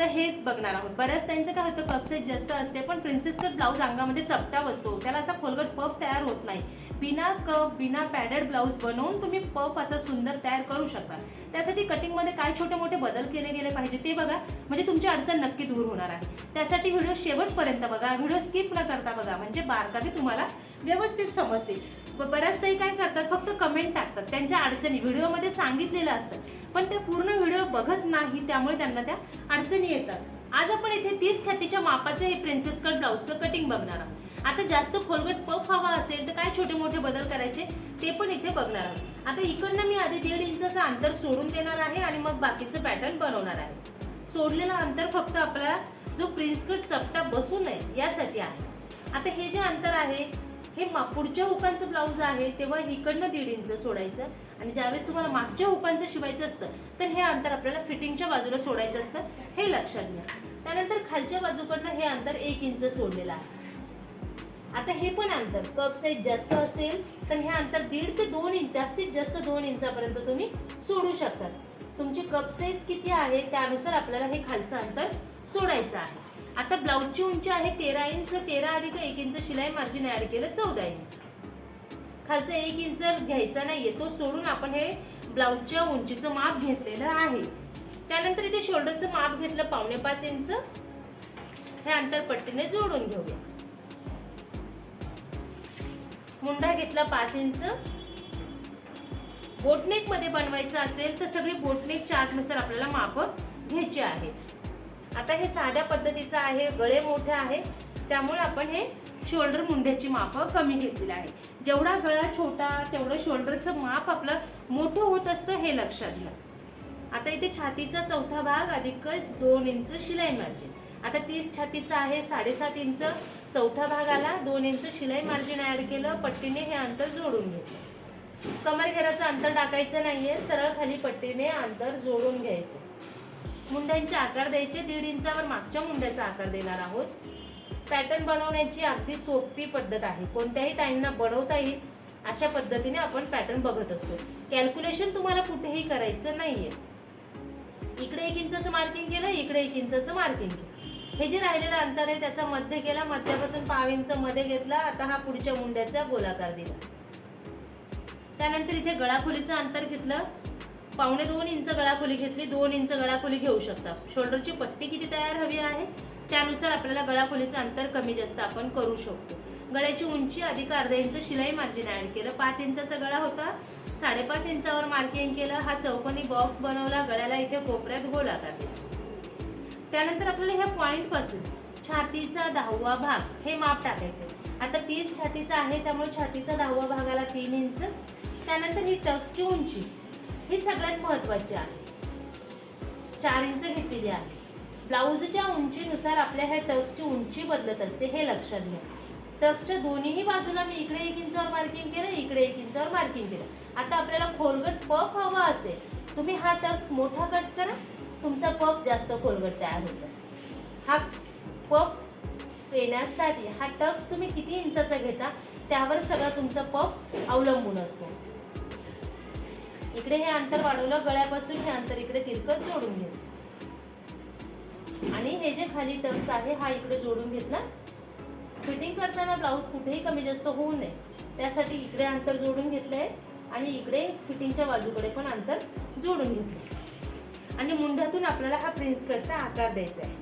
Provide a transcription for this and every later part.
त्यांचं हे बघणार आहोत. बऱ्याच त्यांचं काय होतं कपसेट जास्त असते पण प्रिन्सेस कट ब्लाऊज अंगामध्ये चपटा बसतो. त्याला असा खोलगट पफ तयार होत नाही. बिना कप बिना पॅडेड ब्लाऊज बनवून तुम्ही पफ असा सुंदर तयार करू शकता. त्यासाठी कटिंगमध्ये काय छोटे मोठे बदल केले गेले पाहिजे ते बघा. म्हणजे तुमची अडचण नक्की दूर होणार आहे. त्यासाठी व्हिडिओ शेवटपर्यंत बघा. व्हिडिओ स्किप न करता बघा. म्हणजे बारकावे तुम्हाला व्यवस्थित समजतील. बऱ्याच तरी काय करतात? फक्त कमेंट टाकतात. त्यांच्या अडचणी. व्हिडिओमध्ये सांगितलेलं असतं. पण ते पूर्ण व्हिडिओ बघत नाही त्यामुळे त्यांना त्या अडचणी येतात. आज आपण इथे तीस छातीच्या मापाचं हे प्रिन्सेस कट ब्लाऊजचं कटिंग बघणार आहोत. आता जास्त खोलगट पफ हवा असेल तर काय छोटे मोठे बदल करायचे ते पण इथे बघणार आहोत. आता इकडनं मी आधी दीड इंचाचं अंतर सोडून देणार आहे आणि मग बाकीचं पॅटर्न बनवणार आहे. सोडलेलं अंतर फक्त आपला जो प्रिन्सकट चपटा बसू नये यासाठी आहे. आता हे जे अंतर आहे हे पुढच्या हुकांचं ब्लाऊज आहे तेव्हा इकडनं दीड इंच सोडायचं आणि ज्यावेळेस तुम्हाला मागच्या हुकांचं शिवायचं असतं तर हे अंतर आपल्याला फिटिंगच्या बाजूला सोडायचं असतं हे लक्षात घ्या. त्यानंतर खालच्या बाजूकडनं हे अंतर एक इंच सोडलेलं आहे. आता हे पण अंतर. कप साईज जास्त असेल तर हे अंतर दीड ते दोन इंच जास्तीत जास्त दोन इंचापर्यंत तुम्ही सोडू शकतात. तुमची कप साईज किती आहे त्यानुसार आपल्याला हे खालचं अंतर सोडायचं आहे. आता ब्लाऊजची उंची आहे तेरा इंच तर तेरा अधिक एक इंच शिलाई मार्जिन ऍड केलं चौदा इंच खालचं एक इंच घ्यायचा नाहीये तो सोडून आपण हे ब्लाऊजच्या उंचीचं माप घेतलेलं आहे. त्यानंतर इथे शोल्डरचं माप घेतलं पावणे पाच इंच हे अंतर पट्टीने जोडून घेऊया. मुंडा घेतला पाच इंच. बोटनेकमध्ये बनवायचं असेल तर सगळी बोटनेक चार्टनुसार आपल्याला माप घ्यायची आहेत. आता हे साध्या पद्धतीचं आहे गळे मोठे आहे. त्यामुळे आपण हे शोल्डर मुंड्याची माप कमी घेतलेली आहे. जेवढा गळा छोटा तेवढं शोल्डरचं माप आपलं मोठं होत असतं हे लक्षात घ्या. आता इथे छातीचा चौथा भाग अधिक दोन इंच शिलाई मार्जिन. आता तीस छातीचा आहे साडेसात इंच. चौथा भाग आला. दोन इंच शिलाई मार्जिन ऍड केलं. पट्टीने हे अंतर जोडून घेतलं. कमर घेराचं अंतर टाकायचं नाहीये. सरळ खाली पट्टीने अंतर जोडून घ्यायचं. मुंड्यांचे आकार द्यायचे. दीड इंचावर मागच्या मुंड्याचा आकार देणार आहोत. पॅटर्न बनवण्याची अगदी सोपी पद्धत आहे. कोणत्याही ताईंना बनवता येईल अशा पद्धतीने आपण पॅटर्न बघत असतो. कॅल्क्युलेशन तुम्हाला कुठेही करायचं नाहीये. इकडे एक इंचाचं मार्किंग केलं इकडे एक इंचाचं मार्किंग केलं. हे जे राहिलेलं अंतर आहे त्याचा मध्य केला मध्यापासून पाव इंच मध्ये घेतला आता हा पुढच्या मुंड्याचा गोलाकार दिला. त्यानंतर इथे गळाखोलीचं अंतर घेतलं. पावणे दोन इंच गळाखोली घेतली दोन इंच गळाखोली घेऊ शकता. शोल्डरची पट्टी किती तयार हवी आहे? त्यानुसार आपल्याला गळाखोलीचं अंतर कमी जास्त आपण करू शकतो. गळ्याची उंची अधिक अर्धा इंच शिलाई मार्जिन ऍड केलं. पाच इंचाचा गळा होता. साडेपाच इंचावर मार्किंग केलं. हा चौकोनी बॉक्स बनवला. गळ्याला इथे कोपऱ्यात गोलाकार दिला. त्यानंतर आपल्याला ह्या पॉईंटपासून छातीचा दहावा भाग हे माप टाकायचं आता तीस छातीचा आहे त्यामुळे छातीचा दहावा भागाला तीन इंच. त्यानंतर ही टक्सची उंची ही सगळ्यात महत्वाची आहे. चार इंच घेतलेली आहे. ब्लाऊजच्या उंचीनुसार आपल्या ह्या टक्सची उंची बदलत असते हे लक्षात घ्या. टक्सच्या दोन्ही बाजूला मी इकडे एक इंचावर मार्किंग केलं इकडे एक इंचावर मार्किंग केलं. आता आपल्याला खोलगट पफ हवा असेल तुम्ही हा टक्स मोठा कट करा. तुमचा पफ जास्त खोलगट तयार होतो हा पप येण्यासाठी हा टक्स तुम्ही किती इंचाचा घेता त्यावर सगळा तुमचा पफ अवलंबून असतो. इकडे हे अंतर वाढवलं गळ्यापासून हे अंतर इकडे तिरकत जोडून घेत आणि हे जे खाली टक्स आहे हा इकडे जोडून घेतला. फिटिंग करताना ब्लाऊज कुठेही कमी जास्त होऊ नये. त्यासाठी इकडे अंतर जोडून घेतलंय आणि इकडे फिटिंगच्या बाजूकडे पण अंतर जोडून घेतलं आणि मुंढ्यातून आपल्याला हा प्रिन्स कटचा आकार द्यायचा आहे.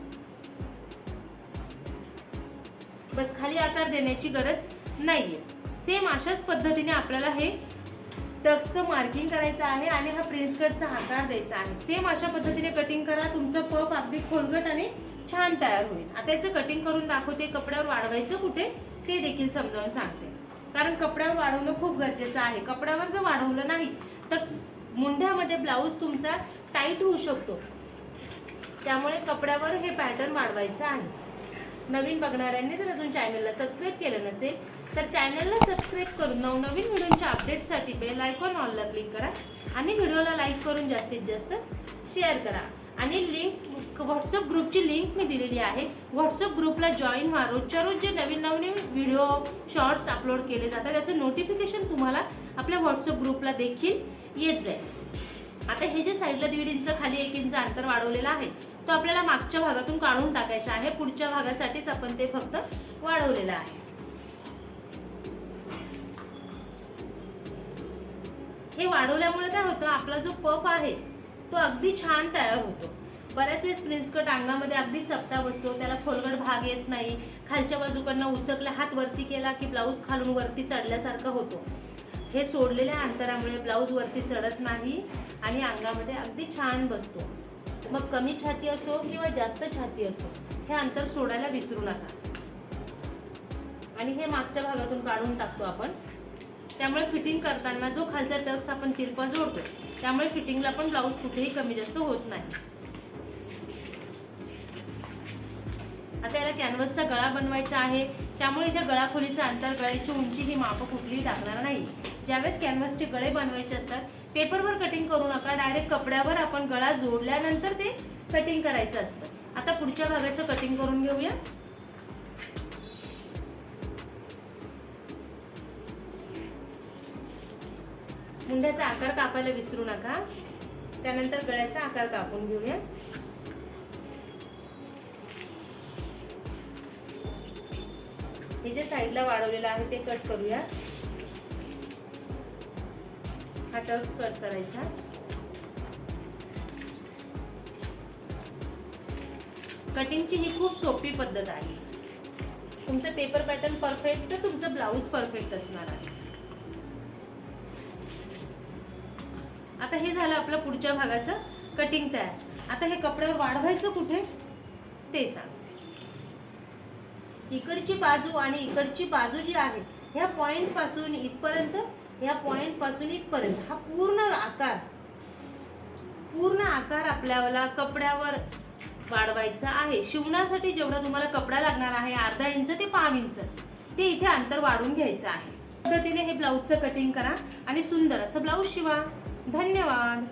बस खाली आकार देण्याची गरज नाहीये. सेम अशाच पद्धतीने आपल्याला हे टक्सचं मार्किंग करायचं आहे आणि हा प्रिन्स कटचा आकार द्यायचा आहे. सेम अशा पद्धतीने कटिंग करा तुमचं पप अगदी खोलगट आणि छान तयार होईल. आता याचं कटिंग करून दाखवते कपड्यावर वाढवायचं कुठे ते देखील समजावून सांगते. कारण कपड्यावर वाढवणं खूप गरजेचं आहे. कपड्यावर जर वाढवलं नाही तर मुंढ्यामध्ये ब्लाऊज तुमचा टाईट होऊ शकतो. त्यामुळे कपड्यावर हे पॅटर्न वाढवायचं आहे. नवीन बघणाऱ्यांनी जर अजून चॅनलला सबस्क्राईब केलं नसेल तर चॅनलला सबस्क्राईब करून नवनवीन व्हिडिओच्या अपडेटसाठी बेल आयकॉन ऑनला क्लिक करा आणि व्हिडिओला लाईक करून जास्तीत जास्त शेअर करा. आणि लिंक व्हॉट्सअप ग्रुपची लिंक मी दिलेली आहे. व्हॉट्सअप ग्रुपला जॉईन व्हा. रोजच्या रोज जे नवीन नवीन व्हिडिओ शॉर्ट्स अपलोड केले जातात त्याचं नोटिफिकेशन तुम्हाला आपल्या व्हॉट्सअप ग्रुपला देखील येत जाईल. आता हे जे साईडला दीड इंच खाली एक इंच अंतर वाढवलेलं आहे तो आपल्याला मागच्या भागातून काढून टाकायचा आहे. पुढच्या भागासाठीच आपण ते फक्त वाढवलेलं आहे. हे वाढवल्यामुळे काय होतं आपला जो पफ आहे तो अगदी छान तयार होतो. बऱ्याच वेळेस प्रिन्सकट अंगामध्ये अगदी चपटा बसतो त्याला खोलगड भाग येत नाही खालच्या बाजूकडनं उचकला हात वरती केला की ब्लाऊज खालून वरती चढल्यासारखा होतो. हे सोडलेल्या अंतरामुळे ब्लाऊज वरती चढत नाही आणि अंगामध्ये अगदी छान बसतो. मग कमी छाती असो किंवा जास्त छाती असो हे अंतर सोडायला विसरू नका. आणि हे मागच्या भागातून काढून टाकतो आपण. त्यामुळे फिटिंग करताना जो खालचा टक्स आपण तिरपा जोडतो त्यामुळे फिटिंगला पण ब्लाऊज कुठेही कमी जास्त होत नाही. आता याला कॅनव्हसचा गळा बनवायचा आहे. त्यामुळे इथे गळा खोलीचं अंतर गळ्याची उंची ही माप कुठलीही लागणार नाही. ज्यावेळेस कॅनव्हसचे गळे बनवायचे असतात पेपरवर कटिंग करू नका. डायरेक्ट कपड्यावर आपण गळा जोडल्यानंतर ते कटिंग करायचं असतं. आता पुढच्या भागाचं कटिंग करून घेऊया. मुंड्याचा आकार कापायला विसरू नका. त्यानंतर गळ्याचा आकार कापून घेऊया. हे जे साईडला वाढवलेलं आहे ते कट करूया. हा टक्स कट करायचा. कटिंगची ही खूप सोपी पद्धत आहे. तुमचं पेपर पॅटर्न परफेक्ट तर तुमचं ब्लाऊज परफेक्ट असणार आहे. आता हे झालं आपलं पुढच्या भागाचं कटिंग तयार. आता हे कपड्यावर वाढवायचं कुठे? ते सांग. इकडची बाजू आणि इकडची बाजू जी आहे ह्या पॉईंटपासून इथपर्यंत ह्या पॉईंटपासून इथपर्यंत हा पूर्ण आकार पूर्ण आकार आपल्याला कपड्यावर वाढवायचा आहे. शिवण्यासाठी जेवढा तुम्हाला कपडा लागणार आहे अर्धा इंच ते पाव इंच ते इथे अंतर वाढून घ्यायचं आहे. पद्धतीने हे ब्लाऊजचं कटिंग करा आणि सुंदर असं ब्लाऊज शिवा. धन्यवाद.